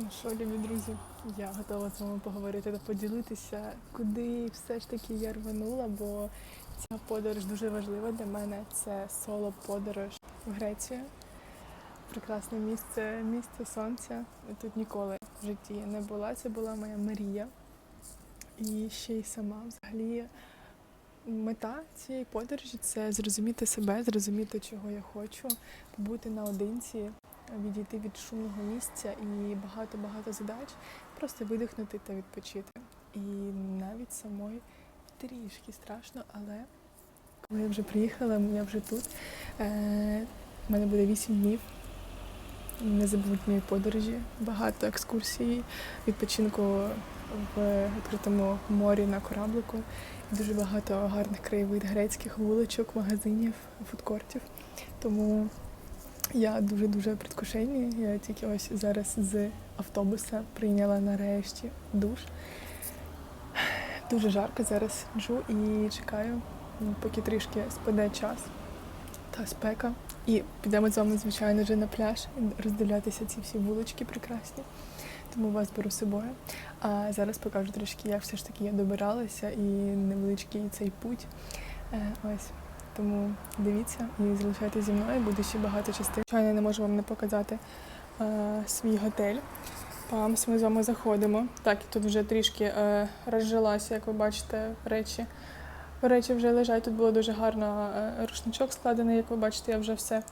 Ну що, любі друзі, я готова з вами поговорити та поділитися, куди все ж таки я рванула, бо ця подорож дуже важлива для мене. Це соло-подорож в Грецію. Прекрасне місце, місце сонця. Тут ніколи в житті не була. Це була моя мрія. І ще й сама взагалі. Мета цієї подорожі це зрозуміти себе, зрозуміти, чого я хочу, побути наодинці, відійти від шумного місця і багато-багато задач, просто видихнути та відпочити. І навіть самої трішки страшно, але коли я вже приїхала, я вже тут. Е, У мене буде 8 днів. Незабутньої подорожі, багато екскурсій, відпочинку в відкритому морі на кораблику. Дуже багато гарних краєвид грецьких вуличок, магазинів, фудкортів. Тому я дуже-дуже в предвкушенні. Я тільки ось зараз з автобуса прийняла нарешті душ. Дуже жарко зараз джу і чекаю, поки трішки спаде час та спека. І підемо з вами, звичайно, вже на пляж роздивлятися ці всі вулички прекрасні. Тому вас беру з собою. А зараз покажу трішки, як все ж таки я добиралася і невеличкий цей путь. Е, Ось. Тому дивіться і залишайтеся зі мною, буде ще багато частин. Звичайно, не можу вам не показати е, свій готель. Памс, ми з вами заходимо. Так, тут вже трішки е, розжилася, як ви бачите, речі. Речі вже лежать. Тут було дуже гарно е, рушничок складений, як ви бачите, я вже все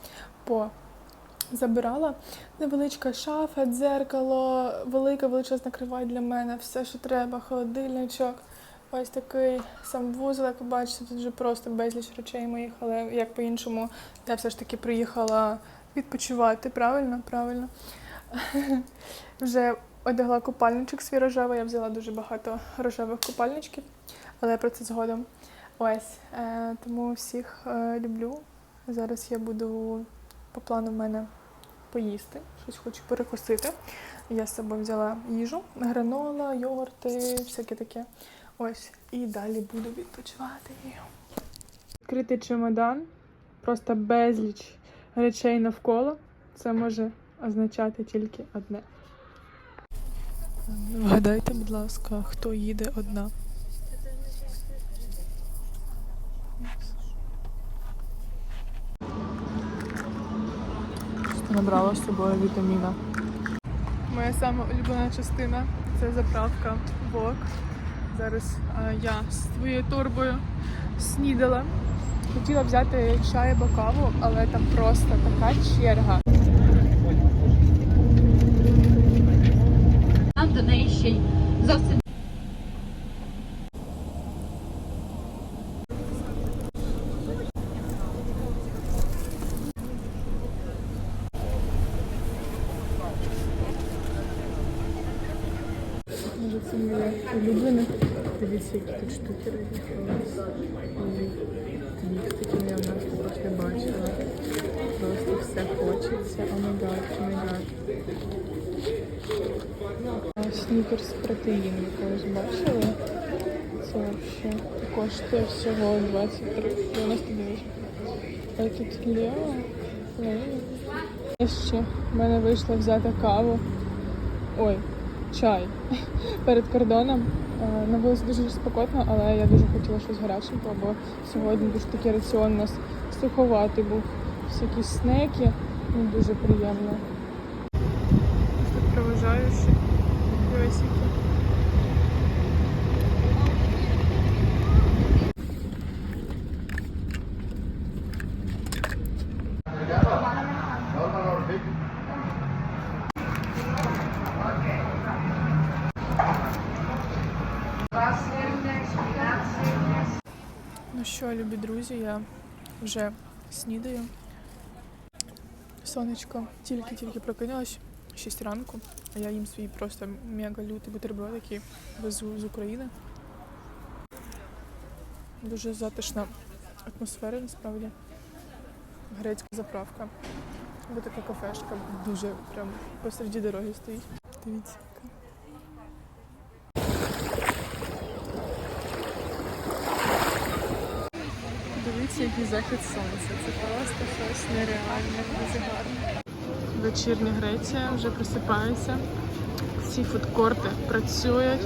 по забирала. Невеличка шафа, дзеркало, велика величезна кривать для мене, все, що треба, холодильничок. Ось такий сам вузол, як ви бачите, тут вже просто безліч речей моїх, але як по-іншому, я все ж таки приїхала відпочивати. Правильно? Правильно. Вже одягла купальничок свій рожевий, я взяла дуже багато рожевих купальничків, але про це згодом. Ось, е, тому всіх е, люблю. Зараз я буду по плану в мене поїсти, щось хочу перекусити. Я з собою взяла їжу, гранола, йогурти, всяке таке. Ось, і далі буду відпочивати. Відкритий чемодан, просто безліч речей навколо. Це може означати тільки одне. Вгадайте, будь ласка, хто їде одна? Набрала з собою вітаміна. Моя сама улюблена частина це заправка Вок. Зараз а, я з своєю торбою снідала. Хотіла взяти чай або каву, але там просто така черга. Нам до неї ще й зовсім Може, це моє улюблене. Дивіться, які тут штуки. І їх я в нас також не бачила. Просто все хочеться. О май гад, о май гад. Снікерс протеїн, ви колись бачили? Це взагалі коштує всього 23 99. А тут. Лео. Я ще в мене вийшло взяти каву. Ой, чай перед кордоном. Е, На вулиці дуже спокійно, але я дуже хотіла щось гаряченького, бо сьогодні дуже такий раціон у нас суховатий був. Всякі снеки, ну дуже приємно. Тут проважаючи Ну що, любі друзі, я вже снідаю. Сонечко тільки-тільки прокинулась 6 ранку, а я їм свій просто мега лютий бутерброд, який везу з України. Дуже затишна атмосфера насправді. Грецька заправка. Ось така кафешка дуже прям посереді дороги стоїть. Дивіться. Дивіться, який захід сонця. Це просто щось нереальне, дуже гарне. Вечірня Греція вже просипається. всі фудкорти працюють.